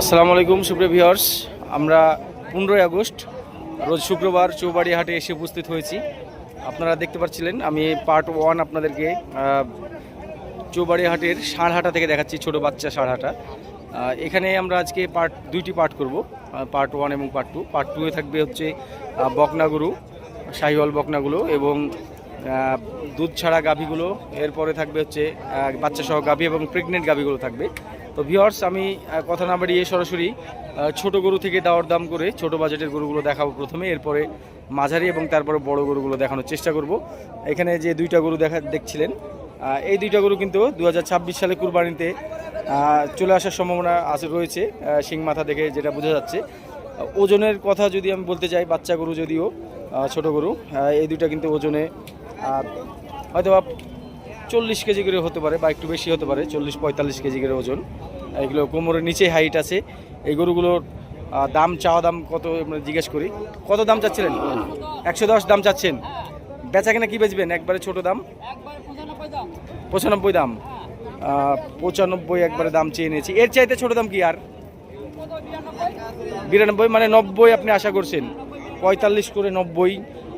আসসালামু আলাইকুম, সুপ্রিয় ভিউয়ার্স। আমরা পনেরোই আগস্ট, রোজ শুক্রবার চৌবাড়ি হাটে এসে উপস্থিত হয়েছি। আপনারা দেখতে পাচ্ছিলেন, আমি পার্ট ওয়ান আপনাদেরকে চৌবাড়ি হাটের থেকে দেখাচ্ছি, ছোট বাচ্চা ষাঁড়হাটা এখানে আমরা আজকে পার্ট দুইটি পার্ট করব পার্ট ওয়ান এবং পার্ট টু পার্ট টুয়ে থাকবে হচ্ছে বকনাগরু, শাহিওয়াল বকনাগুলো এবং দুধ ছাড়া গাভীগুলো। এরপরে থাকবে হচ্ছে বাচ্চা সহ গাভী এবং প্রেগনেন্ট গাভীগুলো থাকবে। তো ভিওর্স আমি কথা না বাড়িয়ে সরাসরি ছোট গরু থেকে দাওয়ার দাম করে ছোট বাজেটের গরুগুলো দেখাবো প্রথমে। এরপরে মাঝারি এবং তারপরে বড় গরুগুলো দেখানোর চেষ্টা করব। এখানে যে দুইটা গরু দেখা, দেখছিলেন এই দুইটা গরু কিন্তু দু হাজার ছাব্বিশ সালে কুরবানিতে চলে আসার সম্ভাবনা আছে রয়েছে শিং মাথা দেখে যেটা বোঝা যাচ্ছে। ওজনের কথা যদি আমি বলতে চাই, বাচ্চা গরু যদিও ছোট গরু এই দুইটা কিন্তু ওজনে হয়তো চল্লিশ কেজি করে হতে পারে বা একটু বেশি হতে পারে, চল্লিশ পঁয়তাল্লিশ কেজি করে ওজন। এগুলো কোমরের নিচে হাইট আছে। এই গরুগুলোর দাম, চাওয়া দাম কত জিজ্ঞেস করি। কত দাম চাচ্ছিলেন? একশো দশ দাম চাচ্ছেন। বেচা কিনা কি বেচবেন? একবারে ছোট দাম? পঁচানব্বই দাম। পঁচানব্বই একবারে দাম চেয়ে নিয়েছি। এর চাইতে ছোট দাম কি আর? বিরানব্বই মানে নব্বই আপনি আশা করছেন। পঁয়তাল্লিশ করে নব্বই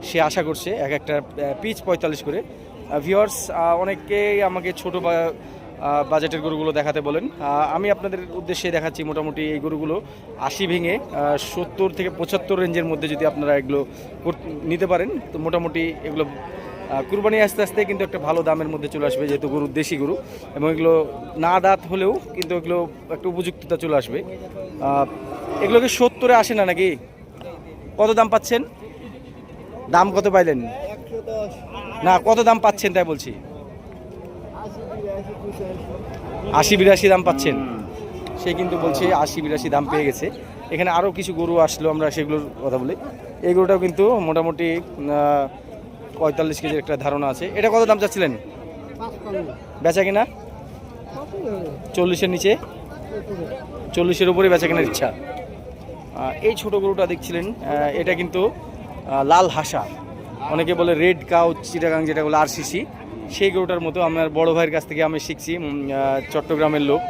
সে আশা করছে। এক একটা পিচ পঁয়তাল্লিশ করে। ভিওয়ার্স অনেকেই আমাকে ছোট বাজেটের গরুগুলো দেখাতে বলেন। আমি আপনাদের উদ্দেশ্যে দেখাচ্ছি মোটামুটি এই গরুগুলো। আশি ভেঙে সত্তর থেকে পঁচাত্তর রেঞ্জের মধ্যে যদি আপনারা এগুলো নিতে পারেন, তো মোটামুটি এগুলো কুরবানি আস্তে আস্তে কিন্তু একটা ভালো দামের মধ্যে চলে আসবে, যেহেতু গরু দেশি গরু। এবং এগুলো না দাঁত হলেও কিন্তু এগুলো একটা উপযুক্ততা চলে আসবে। এগুলো কি সত্তরে আসে না নাকি? কত দাম পাচ্ছেন? দাম কত পাইলেন? না, কত দাম পাচ্ছেন তাই বলছি? আশি বিরাশি দাম পাচ্ছেন। সে কিন্তু বলছে আশি বিরাশি দাম পেয়ে গেছে। এখানে আরও কিছু গরু আসলো, আমরা সেগুলোর কথা বলি। এই গরুটাও কিন্তু মোটামুটি পঁয়তাল্লিশ কেজির একটা ধারণা আছে। এটা কত দাম চাচ্ছিলেন? বেচা কিনা? চল্লিশের নিচে? চল্লিশের উপরে বেচা কেনার ইচ্ছা। এই ছোট গরুটা দেখছিলেন এটা কিন্তু লাল হাসা। অনেকে বলে রেড কাউ, চিটাগাং যেটা বলে আরসিসি, সেই গরুটার মতো আমার বড় ভাইয়ের কাছ থেকে আমি শিখছি চট্টগ্রামের লোক।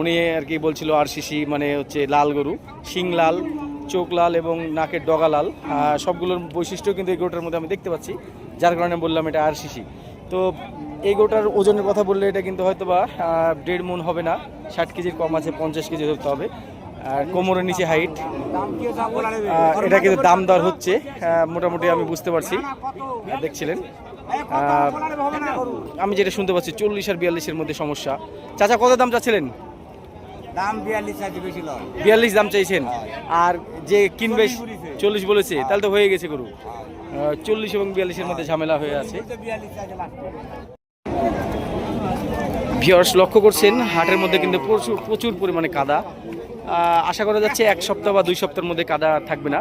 উনি আর কি বলছিল আরসিসি মানে হচ্ছে লাল গরু, শিং লাল, চোখ লাল এবং নাকের ডগা লাল সবগুলোর বৈশিষ্ট্য কিন্তু এই গরুটার মধ্যে আমি দেখতে পাচ্ছি, যার কারণে বললাম এটা আরসিসি। তো এই গরুটার ওজনের কথা বললে এটা কিন্তু হয়তো বা দেড় মন হবে না, ষাট কেজির কম আছে, পঞ্চাশ কেজি ধরতে হবে। আর কোমরের নিচে হাইট এটা কিন্তু দাম দর হচ্ছে। মোটামুটি আমি বুঝতে পারছি। দেখছিলেন। আমি যেটা শুনতে পাচ্ছি চল্লিশ আর বিয়াল্লিশের মধ্যে সমস্যা। চাচা কত দাম চাচ্ছিলেন? দাম বিয়াল্লিশ দাম চাইছেন। আর যে কিনবে চল্লিশ বলেছে। তাহলে তো হয়ে গেছে গরু। চল্লিশ এবং বিয়াল্লিশের মধ্যে ঝামেলা হয়ে আছে। ভিওর্স লক্ষ্য করছেন হাটের মধ্যে কিন্তু প্রচুর প্রচুর পরিমাণে কাদা। আশা করা যাচ্ছে এক সপ্তাহ বা দুই সপ্তাহের মধ্যে কাদা থাকবে না।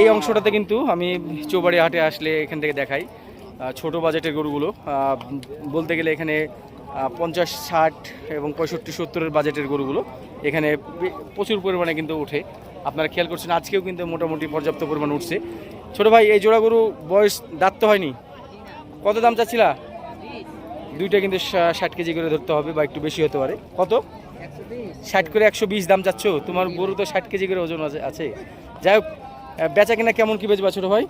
এই অংশটাতে কিন্তু আমি চৌবাড়ি হাটে আসলে এখান থেকে দেখাই। ছোট বাজেটের গরুগুলো বলতে গেলে এখানে পঞ্চাশ, ষাট এবং পঁয়ষট্টি, সত্তরের বাজেটের গরুগুলো এখানে প্রচুর পরিমাণে কিন্তু ওঠে। আপনারা খেয়াল করছেন, আজকেও কিন্তু মোটামুটি পর্যাপ্ত পরিমাণ উঠছে। ছোট ভাই, এই জোড়া গরু বয়স দাঁত তো হয়নি? কত দাম চাচ্ছিলা? দুইটা কিন্তু ষাট কেজি করে ধরতে হবে বা একটু বেশি হতে পারে। কত? ষাট করে একশো বিশ দাম চাচ্ছ তোমার গরু তো ষাট কেজি করে ওজন আছে যাই হোক বেচা কিনা কেমন কি বেচবা ছোটো ভাই?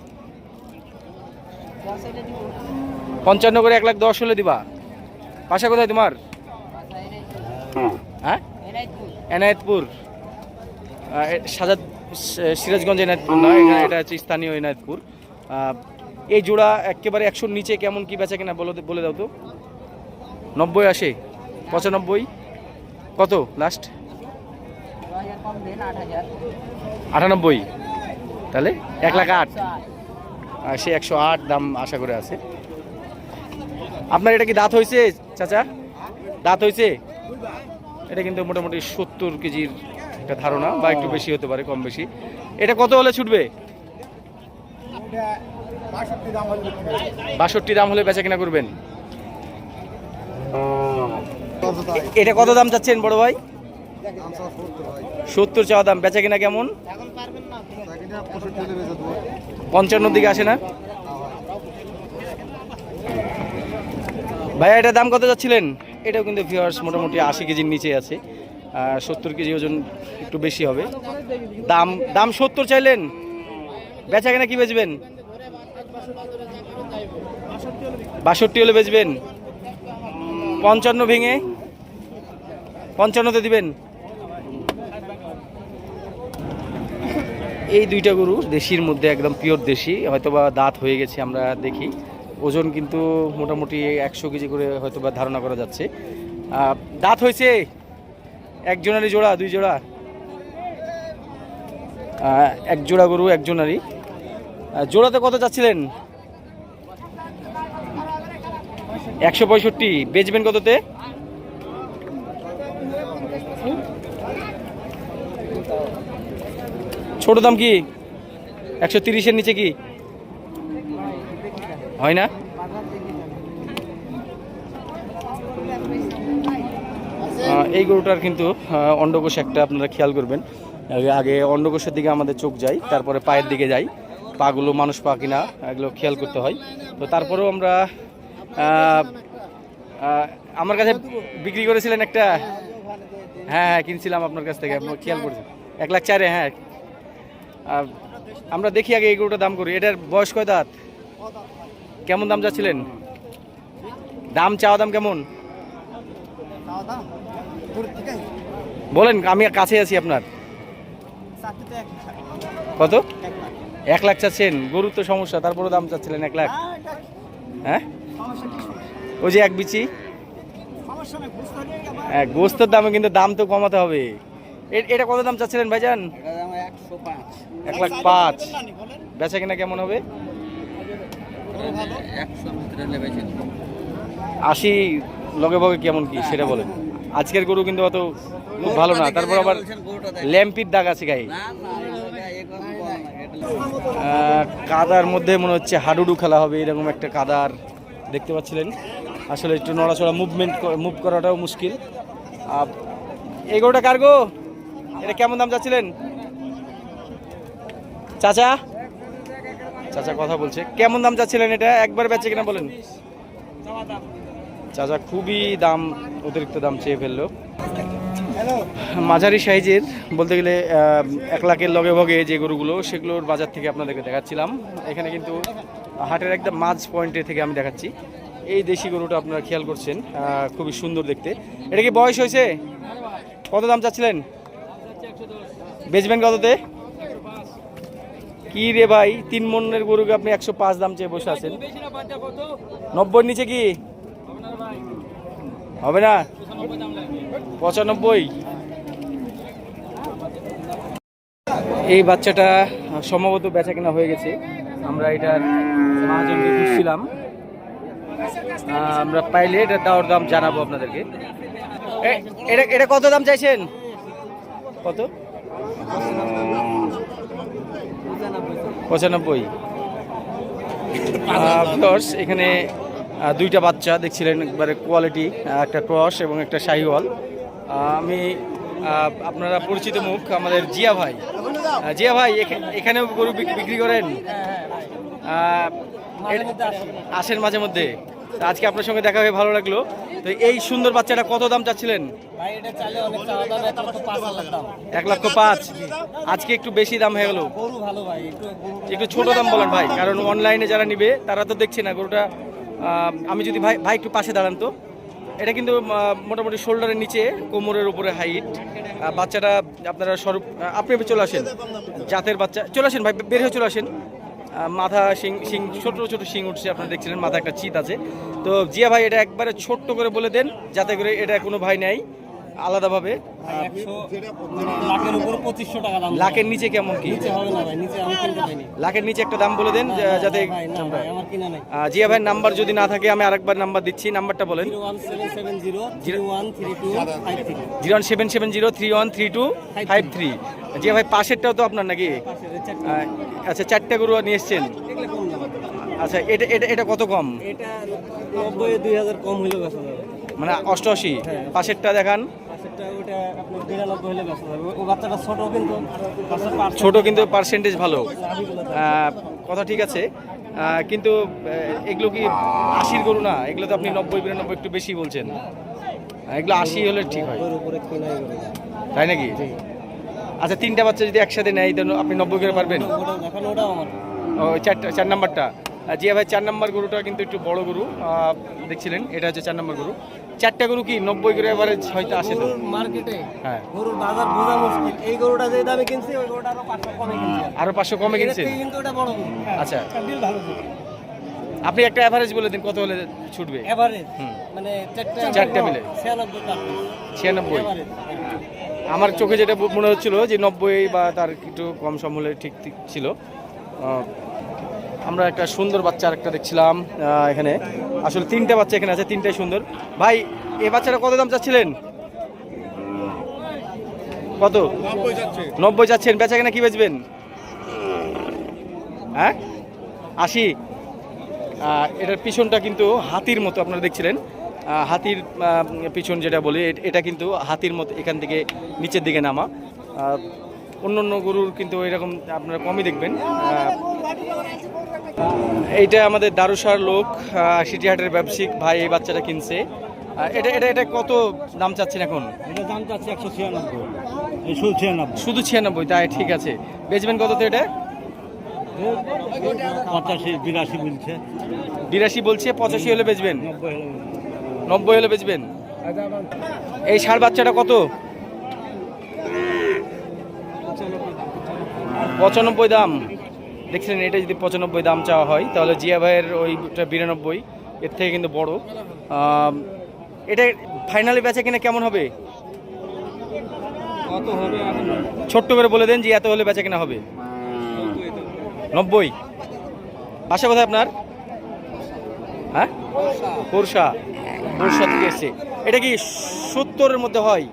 পঞ্চান্ন করে এক লাখ দশ হলে দিবা। বাসা কোথায় তোমার? হ্যাঁ? এনায়েতপুর। সাজাদ সিরাজগঞ্জ এনায়েতপুর না? এখানে এটা হচ্ছে স্থানীয় এনায়েতপুর। এই জোড়া একেবারে একশোর নিচে কেমন কি বেচা কিনা বলো বলে দাও তো। নব্বই আসে, পঁচানব্বই। কত? লাস্ট আটানব্বই। তাহলে এক লাখ আট। সে একশো আট দাম আশা করে আছে। আপনার এটা কি দাঁত হয়েছে, চাচা? দাঁত হয়েছে? এটা কিন্তু মোটামুটি সত্তর কেজির একটা ধারণা, বা একটু বেশি হতে পারে, কম বেশি। এটা কত হলে ছুটবে? বাষট্টি দাম হলে বেচা কিনা করবেন। এটা কত দাম চাচ্ছেন বড় ভাই? সত্তর চাওয়া দাম। বেচা কিনা কেমন? পঞ্চান্নর দিকে আসে না? ভাইয়া এটা দাম কত যাচ্ছিলেন এটাও কিন্তু ভিউয়ার্স মোটামুটি আশি কেজির নিচে আছে। সত্তর কেজি ওজন একটু বেশি হবে। দাম দাম সত্তর চাইলেন? বেচা কেনা কি বেচবেন? বাষট্টি হলে বেচবেন? পঞ্চান্ন ভেঙে পঞ্চান্নতে দিবেন? এই দুইটা গরু দেশির মধ্যে একদম পিওর দেশি হয়তোবা দাঁত হয়ে গেছে আমরা দেখি। ওজন কিন্তু মোটামুটি একশো কেজি করে হয়তোবা ধারণা করা যাচ্ছে। দাঁত হয়েছে? একজনারই জোড়া দুই জোড়া? এক জোড়া গরু আহ, জোড়াতে কত যাচ্ছিলেন একশো পঁয়ষট্টি। বেচবেন কততে? ছোট দাম কি? একশো তিরিশের নিচে কি? হয় না? এই গরুটার কিন্তু অন্ডকোষ একটা আপনারা খেয়াল করবেন। আগে অন্ডকোষের দিকে আমাদের চোখ যায়, তারপরে পায়ের দিকে যাই পাগুলো মানুষ পা কিনা, এগুলো খেয়াল করতে হয়। তো তারপরেও আমরা আমার কাছে বিক্রি করেছিলেন একটা হ্যাঁ হ্যাঁ কিনছিলাম আপনার কাছ থেকে খেয়াল করছেন এক লাখ চারে হ্যাঁ আমরা দেখি আগে এই গরুটার দাম করি। এটার বয়স কয় দাঁত? কেমন দাম যাচ্ছিলেন দাম, চাওয়া দাম কেমন? বলেন, আমি কাছে আছি আপনার। কত? এক লাখ চাচ্ছেন। গরুর তো সমস্যা তারপরে দাম চাচ্ছিলেন এক লাখ। হ্যাঁ? ওই যে এক বিচি? হ্যাঁ গোস্তের দামে কিন্তু দাম তো কমাতে হবে। এটা কত দাম চাচ্ছিলেন ভাইজান? এক লাখ পাঁচ। বেচা কিনা কেমন হবে? আশি লগে ভগে কেমন কি সেটা বলেন। আজকের গরু কিন্তু অত খুব ভালো না। তারপর আবার ল্যাম্পির দাগ আছে গায়ে। কাদার মধ্যে মনে হচ্ছে হাডুডু খেলা হবে এরকম একটা কাদার দেখতে পাচ্ছিলেন। আসলে একটু নড়াচড়া মুভমেন্ট মুভ করাটাও মুশকিল। আহ, এই গরুটা কার গো? এটা কেমন দাম চাচ্ছিলেন? চাচা? চাচা কথা বলছে। কেমন দাম চাচ্ছিলেন এটা? একবার বেচে কিনা বলেন। চাচা, খুবই দাম, অতিরিক্ত দাম চেয়ে ফেলল। মাঝারি সাইজের, বলতে গেলে এক লাখের লগে ভগে যে গরুগুলো, সেগুলোর বাজার থেকে আপনাদেরকে দেখাচ্ছিলাম। এখানে কিন্তু হাটের একদম মাঝ পয়েন্টে থেকে আমি দেখাচ্ছি। এই দেশি গরুটা আপনারা খেয়াল করছেন খুবই সুন্দর দেখতে। এটা কি বয়স হয়েছে? কত দাম চাচ্ছিলেন? বেচবেন কততে? কি রে ভাই, তিন মনের গরুকে আপনি একশো পাঁচ দাম চেয়ে বসে আছেন। নব্বই নিচে কি? হবে না? পঁচানব্বই। এই বাচ্চাটা সম্ভবত বেচা কেনা হয়ে গেছে। আমরা এটার মহাজনকে খুঁজছিলাম। আমরা পাইলে এটা দাওয়ার দাম জানাব আপনাদেরকে। এটা এটা কত দাম চাইছেন? কত? পঁচানব্বই। ভিউয়ার্স এখানে দুইটা বাচ্চা দেখছিলেন একবারে কোয়ালিটি একটা ক্রস এবং একটা শাহিওয়াল আমি আপনারা পরিচিত মুখ আমাদের জিয়া ভাই। জিয়া ভাই এখা- এখানেও গরু বিক- বিক্রি করেন? আসেন মাঝে মধ্যে। আজকে আপনার সঙ্গে দেখা হয়ে ভালো লাগল। তো এই সুন্দর বাচ্চাটা কত দাম চাচ্ছিলেন? এক লক্ষ পাঁচ আজকে একটু বেশি দাম হয়ে গেল। একটু ছোট দাম বলেন ভাই কারণ অনলাইনে যারা নিবে তারা তো দেখছে না গরুটা। আমি যদি ভাই ভাই একটু পাশে দাঁড়ান তো। এটা কিন্তু মোটামুটি শোল্ডারের নিচে কোমরের উপরে হাইট বাচ্চাটা আপনারা স্বরূপ আপনি চলে আসেন। জাতের বাচ্চা চলে আসেন ভাই বের হয়ে চলে আসেন। মাথা শিং শিং, ছোটো ছোটো শিং উঠছে, আপনারা দেখছিলেন মাথা একটা চিত আছে। তো জিয়া ভাই, এটা একবারে ছোট্ট করে বলে দেন, যাতে করে এটা কোনো ভাই নেই আলাদাভাবে। লাখের উপর পঁচিশশো টাকা দাম। লাখের নিচে কেমন কি? ভাই লাখের নিচে একটা দাম বলে দেন যাতে ভাই ভাই জিয়া ভাইয়ের নাম্বার যদি না থাকে আমি আরেকবার নাম্বার দিচ্ছি নাম্বারটা বলেন। Zero one seven seven zero three one three two five three. Zia ভাই পাশেরটাও তো আপনার নাকি? আহ, আচ্ছা চারটা গরু নিয়ে এসছেন। আচ্ছা এটা এটা এটা কত কম? এটা নব্বই দুই হাজার কম হইলেও মানে অষ্টআশি। পাশেরটা দেখান। পাশেরটা ওটা আপনার বিরানব্বই হলে বেচা যাবে ও বাচ্চাটা ছোট কিন্তু ছোট কিন্তু পার্সেন্টেজ ভালো। কথা ঠিক আছে। কিন্তু এগুলো কি আশির গরু না? এগুলো তো আপনি নব্বই বিরানব্বই একটু বেশি বলছেন। এগুলো আশি হলে ঠিক হয়। তাই নাকি? আচ্ছা তিনটা বাচ্চা যদি একসাথে নেয় আপনি নব্বই করে পারবেন? ও চারটা চার নাম্বারটা? জিয়া ভাই চার নম্বর গরুটা কিন্তু একটু বড় গরু। দেখছিলেন এটা হচ্ছে চার নম্বর গরু। চারটা গরু কি নব্বই করে এভারেজ হয়তো আসে তো? মার্কেটে হ্যাঁ। গরুর বাজার বোঝা মুশকিল। এই গরুটা যে দামে কিনছি ওই গরুটা আরও পাঁচশো কমে কিনছি। আরও পাঁচশো কমে এর কিন্তু ওটা বড় গরু। আচ্ছা। ভালো আপনি একটা অ্যাভারেজ বলে দিন কত হলে ছুটবে? হুম। মানে চারটা মিলে। ছিয়ানব্বই আমার চোখে যেটা মনে হচ্ছিল যে নব্বই বা তার একটু কম সম হলে ঠিক ঠিক ছিল। আমরা একটা সুন্দর বাচ্চা একটা দেখছিলাম এখানে। আসলে তিনটা বাচ্চা এখানে আছে, তিনটাই সুন্দর। ভাই, এ বাচ্চাটা কত দাম চাচ্ছিলেন? কত? নব্বই চাচ্ছেন বেচা কেনা কি বেচবেন? হ্যাঁ? আশি। এটার পিছনটা কিন্তু হাতির মতো আপনারা দেখছিলেন। হাতির পিছন যেটা বলি এটা কিন্তু হাতির মতো এখান থেকে নিচের দিকে নামা। অন্য অন্য গরুর কিন্তু এরকম আপনারা কমই দেখবেন। এইটা আমাদের দারুসার লোক সিটিহাটের ব্যবসায়িক ভাই এই বাচ্চাটা কিনছে। এটা এটা এটা কত দাম চাচ্ছেন এখন? এটা দাম চাচ্ছে একশো ছিয়ানব্বই। একশো ছিয়ানব্বই। শুধু ছিয়ানব্বই তাই ঠিক আছে। বেচবেন কত তো এটা? পঁচাশি বিরাশি বলছে। বিরাশি বলছে পঁচাশি হলে বেচবেন। নব্বই হলে বেচবেন? এই ষাঁড় বাচ্চাটা কত? পঁচানব্বই দাম। দেখছিলেন এটা যদি পঁচানব্বই দাম চাওয়া হয় তাহলে জিয়া ভাইয়ের ওইটা বিরানব্বই এর থেকে কিন্তু বড়। এটা ফাইনালি বেচা কিনা কেমন হবে? ছোট্ট করে বলে দেন যে এত হলে বেচা কিনা হবে। নব্বই। বাসা কোথায় আপনার? হ্যাঁ? পোরশা পোরশা থেকে এসছে। এটা কি সত্তরের মধ্যে হয়?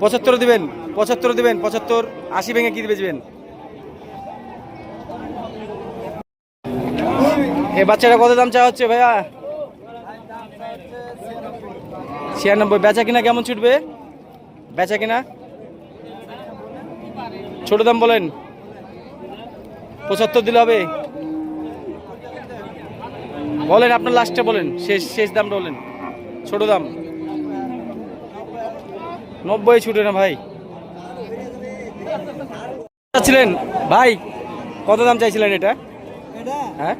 পঁচাত্তর দিবেন পঁচাত্তর দিবেন, পঁচাত্তর, আশি ভেঙে কি বেচবেন এ বাচ্চাটা কত দাম চাওয়া হচ্ছে ভাইয়া? ছিয়ানব্বই, বেচা কিনা কেমন ছুটবে? বেচা কিনা? ছোট দাম বলেন। পঁচাত্তর দিলে হবে। বলেন আপনার লাস্টে বলেন, শেষ শেষ দামটা বলেন। ছোট দাম। নব্বই ছুটে না ভাই। চাচ্ছিলেন? ভাই কত দাম চাইছিলেন এটা? হ্যাঁ?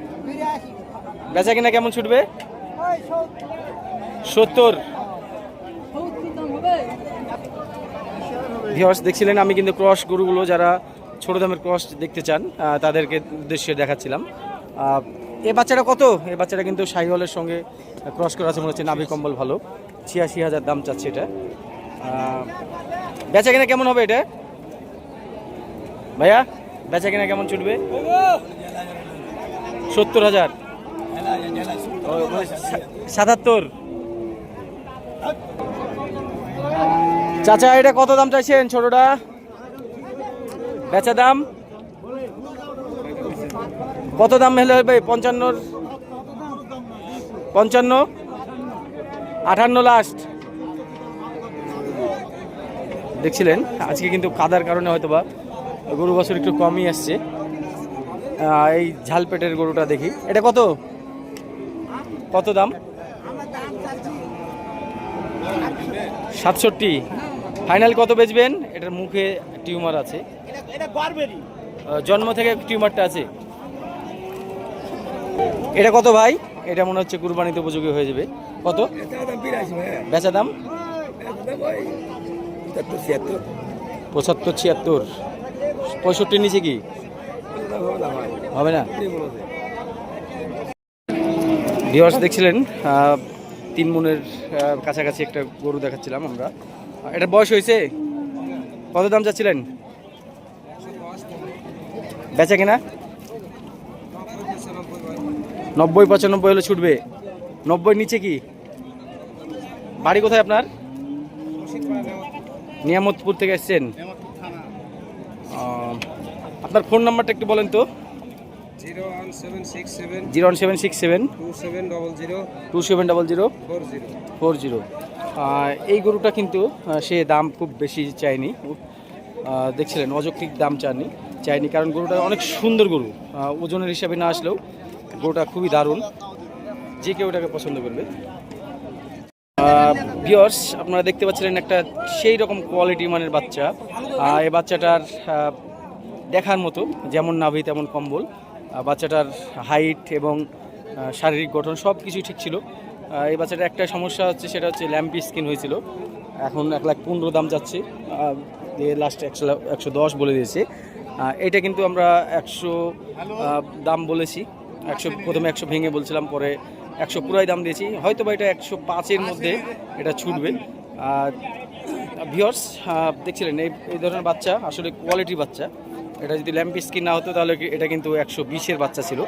বেচা কিনা কেমন ছুটবে? সত্তর। ভিওর্স দেখছিলেন আমি কিন্তু ক্রস গরুগুলো যারা ছোট দামের ক্রস দেখতে চান তাদেরকে উদ্দেশ্যে দেখাচ্ছিলাম। এ বাচ্চাটা কত? এ বাচ্চাটা কিন্তু শাহিওয়ালের সঙ্গে ক্রস করা আছে মনে হচ্ছে নাভি কম্বল ভালো। ছিয়াশি হাজার দাম চাচ্ছে এটা। বেচা কিনা কেমন হবে এটা? ভাইয়া, বেচা কিনা কেমন ছুটবে? সত্তর হাজার। সাতাত্তর। চাচা, এটা কত দাম চাইছেন ছোটটা? বেচা দাম? কত দাম হলে হবে পঞ্চান্নর? পঞ্চান্ন? আটান্ন লাস্ট দেখছিলেন আজকে কিন্তু কাদার কারণে হয়তো বা গরু বছর একটু কমই আসছে। এই ঝাল পেটের গরুটা দেখি। এটা কত? কত দাম? সাতষট্টি। ফাইনাল কত বেচবেন? এটার মুখে টিউমার আছে। জন্ম থেকে টিউমারটা আছে। এটা কত ভাই? এটা মনে হচ্ছে কুরবানিতে উপযোগী হয়ে যাবে। কত? বেচা দাম? পঁচাত্তর ছিয়াত্তর। পঁয়ষট্টির নিচে কি? হবে না ভিওয়ার্স দেখছিলেন তিন মনের কাছাকাছি একটা গরু দেখাচ্ছিলাম আমরা। এটা বয়স হয়েছে? কত দাম চাচ্ছিলেন? বেচা কিনা? নব্বই পঁচানব্বই হলে ছুটবে। নব্বই নিচে কি? বাড়ি কোথায় আপনার? নিয়ামতপুর থেকে এসছেন? আপনার ফোন নাম্বারটা একটু বলেন তো। Zero one seven six seven zero one seven six seven two seven double zero four zero. এই গরুটা কিন্তু সে দাম খুব বেশি চায়নি। দেখছিলেন অযৌক্তিক দাম চাননি চায়নি কারণ গরুটা অনেক সুন্দর গরু। ওজনের হিসাবে না আসলেও গরুটা খুবই দারুণ। যে কেউ এটাকে পছন্দ করবে। বিয়র্স আপনারা দেখতে পাচ্ছিলেন একটা সেই রকম কোয়ালিটি মানের বাচ্চা। এই বাচ্চাটার দেখার মতো, যেমন নাভি, তেমন কম্বল। বাচ্চাটার হাইট এবং শারীরিক গঠন সব কিছুই ঠিক ছিল। এই বাচ্চাটার একটা সমস্যা হচ্ছে, সেটা হচ্ছে ল্যাম্পি স্কিন হয়েছিল। এখন এক লাখ পনেরো দাম যাচ্ছে। লাস্ট একশো একশো দশ বলে দিয়েছে। এটা কিন্তু আমরা একশো দাম বলেছি। একশো, প্রথমে একশো ভেঙে বলছিলাম, পরে একশো পুরাই দাম দিয়েছি। হয়তো বা এটা একশো পাঁচের মধ্যে এটা ছুটবে। আর ভিওর্স দেখছিলেন, এই এই ধরনের বাচ্চা আসলে কোয়ালিটির বাচ্চা। এটা যদি ল্যাম্প স্কিন না হতো তাহলে এটা কিন্তু একশো বিশের বাচ্চা ছিল।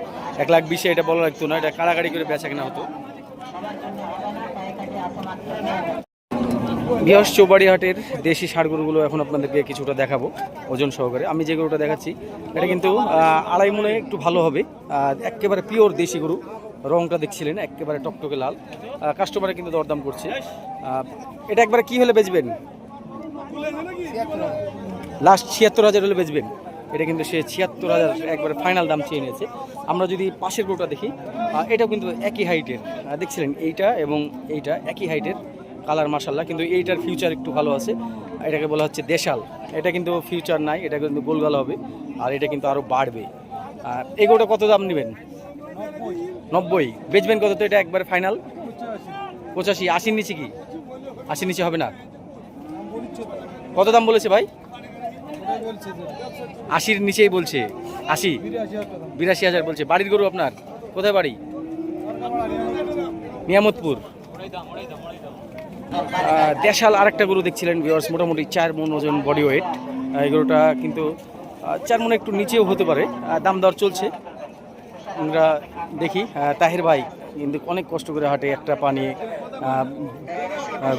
এক লাখ বিশে এটা বলা লাগতো না, এটা কাড়াকাড়ি করে বেচা কেনা হতো। বিহাস চৌবাড়ি হাটের দেশি গরুগুলো এখন আপনাদেরকে কিছুটা দেখাবো, ওজন সহকারে। আমি যে গরুটা দেখাচ্ছি, এটা কিন্তু আড়াই মনে একটু ভালো হবে। একেবারে পিওর দেশি গরু। রংটা দেখছিলেন, একেবারে টকটকে লাল। কাস্টমারে কিন্তু দরদাম করছে। এটা একবারে কি হলে বেচবেন? লাস্ট ছিয়াত্তর হাজার হলে বেচবেন। এটা কিন্তু সে ছিয়াত্তর হাজার একবারে ফাইনাল দাম চেয়ে নিয়েছে। আমরা যদি পাশের গরুটা দেখি এটাও কিন্তু একই হাইটের দেখছিলেন, এইটা এবং এইটা একই হাইটের কালার মাসাল্লাহ কিন্তু এইটার ফিউচার একটু ভালো আছে। এটাকে বলা হচ্ছে দেশাল। এটা কিন্তু ফিউচার নাই, এটা কিন্তু গোলগাল হবে। আর এটা কিন্তু আরও বাড়বে। আর এই গরুটা কত দাম নেবেন? নব্বই। বেচবেন কত তো এটা একবারে ফাইনাল পঁচাশি। আশির নিচে কি? আশির নিচে হবে না? কত দাম বলেছে ভাই? আশির নিচেই বলছে। আশি? বিরাশি হাজার বলছে। বাড়ির গরু আপনার? কোথায় বাড়ি? নিয়ামতপুর। দেশাল আরেকটা গরু দেখছিলেন ভিউয়ার্স মোটামুটি চার মন ওজন বডি ওয়েট এই গরুটা কিন্তু চার মনে একটু নিচেও হতে পারে। দাম দর চলছে। আমরা দেখি তাহির ভাই কিন্তু অনেক কষ্ট করে হাটে একটা পানি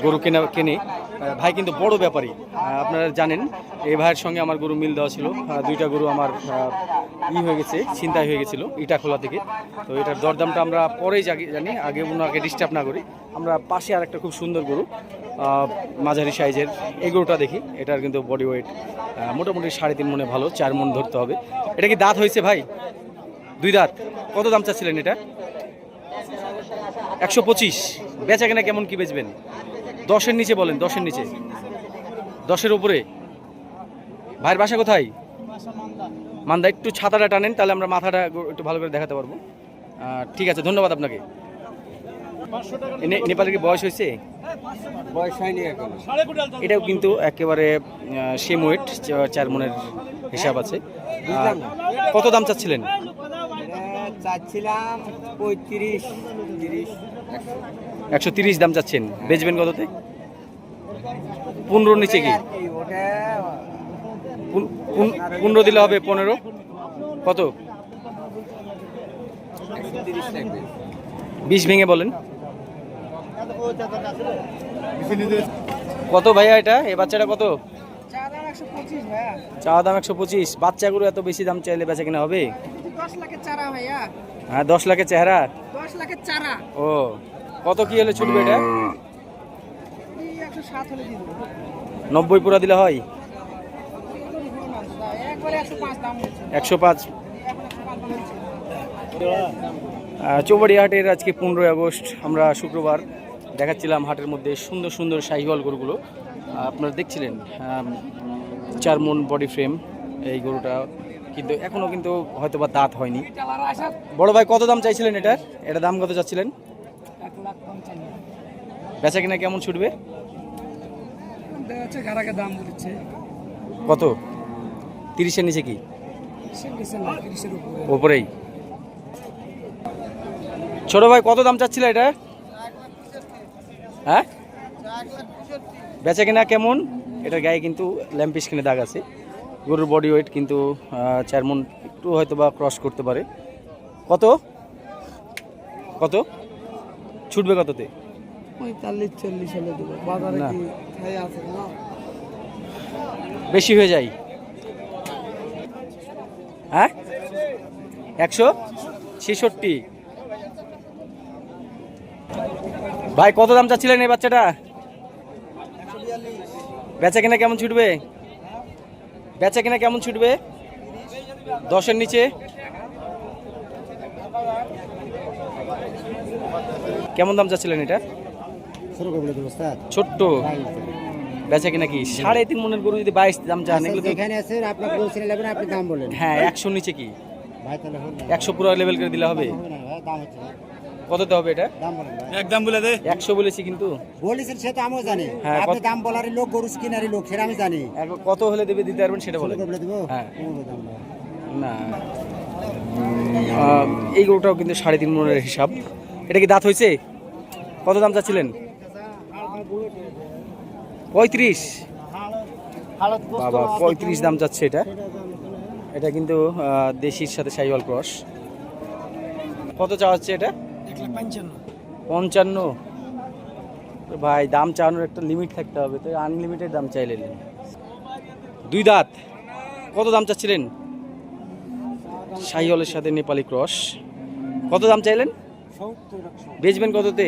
গরু কেনা, কেনে। ভাই কিন্তু বড় ব্যাপারী। আপনারা জানেন, এই ভাইয়ের সঙ্গে আমার গরু মিল দেওয়া ছিল। দুইটা গরু আমার ই হয়ে গেছে চিন্তায় হয়ে গেছিল ইটা খোলা থেকে। তো এটার দরদামটা আমরা পরেই জানি, আগে ওনাকে ডিস্টার্ব না করি। আমরা পাশে আর একটা খুব সুন্দর গরু মাঝারি সাইজের, এই গরুটা দেখি। এটার কিন্তু বডি ওয়েট মোটামুটি সাড়ে তিন মনে ভালো, চার মন ধরতে হবে। এটা কি দাঁত হয়েছে ভাই? দুই দাঁত। কত দাম চাচ্ছিলেন এটা? একশো পঁচিশ। বেচা কেনা কেমন কি বেচবেন? দশের নিচে বলেন দশের নিচে। দশের উপরে। ভাইয়ের বাসা কোথায়? মান্দা একটু ছাতাটা টানেন তাহলে আমরা মাথাটা একটু ভালো করে দেখাতে পারব। ঠিক আছে ধন্যবাদ আপনাকে। নেপালের কি বয়স হয়েছে? বয়স হয়নি এখন। এটাও কিন্তু একেবারে সেম ওয়েট চার মনের হিসাব আছে। কত দাম চাচ্ছিলেন? চাচ্ছিলাম পঁয়ত্রিশ একশো তিরিশ দাম চাচ্ছেন। বেচবেন কততে? পনেরোর নিচে কি? পনেরো দিলে হবে পনেরো। কত? বিশ ভেঙে বলেন। কত ভাইয়া এটা? এ বাচ্চাটা কত? চা দাম একশো পঁচিশ। বাচ্চাগুলো এত বেশি দাম চাইলে বেচা কিনা হবে? দশ লাখের চারা ভাইয়া। হ্যাঁ দশ লাখের চেহারা? দশ লাখের চারা। ও কত কি হলে ছুটবে এটা? নব্বই পুরা দিলে হয়? একশো পাঁচ দাম হচ্ছে একশো পাঁচ। এখন একশো পাঁচ দাম হচ্ছে আহ, চৌবাড়ি হাটের আজকে পনেরোই আগস্ট আমরা শুক্রবার দেখাচ্ছিলাম হাটের মধ্যে সুন্দর সুন্দর শাহিওয়াল গরুগুলো। আপনারা দেখছিলেন চার মন বডি ফ্রেম এই গরুটা। কিন্তু এখনও কিন্তু হয়তো বা দাঁত হয়নি। বড় ভাই, কত দাম চাইছিলেন এটার? এটা দাম কত চাচ্ছিলেন? বেচা কিনা কেমন ছুটবে? কত? তিরিশের নিচে কি? ওপরেই। ছোট ভাই, কত দাম চাচ্ছিল এটা? হ্যাঁ? বেচা কিনা কেমন? এটার গায়ে কিন্তু ল্যাম্পিস কিনে দাগ আছে। গরুর বডি ওয়েট কিন্তু মন একটু হয়তো বা ক্রস করতে পারে। কত? কত? ছুটবে কততে? পঁয়তাল্লিশ চল্লিশ হলে দেবো। বাজারে বেশি হয়ে যায়? হ্যাঁ? একশো? ছেষট্টি? ভাই কত দাম চাচ্ছিলেন এই বাচ্চাটা? বেচা কিনা কেমন ছুটবে? বেচা কিনা কেমন ছুটবে? দশের নিচে। কেমন দাম চাচ্ছিলেন এটা? ছোট্ট। বেচা কিনা কি? সাড়ে তিন মনের গরু যদি বাইশ দাম চান এগুলো এখানে আছে আপনার বলছিলেন নেবেন আপনি দাম বলেন। হ্যাঁ একশোর নিচে কি। একশো পুরো লেভেল করে দিলে হবে? দাম হচ্ছে। কততে হবে এটা? দাম বলেন ভাই। একদম বলে দে। একশো বলেছি কিন্তু। বলেছেন সে তো আমিও জানি। হ্যাঁ, আপনি কত- দাম বলারই লোক গরু কিনারই লোক সেটা আমি জানি। কত হলে দেবে দিতে পারবেন সেটা বলেন। বলে দেবো? হ্যাঁ। না। এই গরুটাও কিন্তু সাড়ে তিন মনের হিসাব। এটা কি দাঁত হয়েছে? কত দাম চাচ্ছিলেন? পঁয়ত্রিশ। বাবা পঁয়ত্রিশ দাম যাচ্ছে এটা। এটা কিন্তু দেশির সাথে সাইওয়াল ক্রস। কত চাওয়া হচ্ছে এটা? পঞ্চান্ন। ভাই দাম চাওয়ানোর একটা লিমিট থাকতে হবে তো আনলিমিটেড দাম চাইলেন দুই দাঁত কত দাম চাচ্ছিলেন? শাহিওয়ালের সাথে নেপালি ক্রস কত দাম চাইলেন? বেচবেন কততে?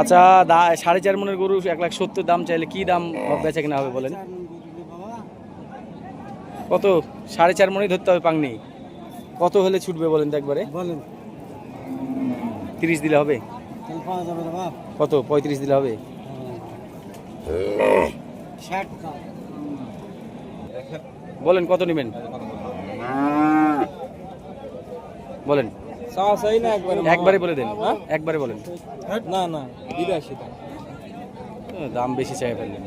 আচ্ছা দা সাড়ে চার মনের গরু এক লাখ সত্তর দাম চাইলে কি দাম বেচা কিনা হবে বলেন? কত? সাড়ে চার মনেই ধরতে হবে পাংনি। কত হলে ছুটবে বলেন তো একবারে? বলেন। তিরিশ দিলে হবে? কত? পঁয়ত্রিশ দিলে হবে? বলেন কত নেবেন? বলেন। একবারে বলে দেন। একবারে বলেন। না না বিরাশি দাম বেশি চাই ফেললেন।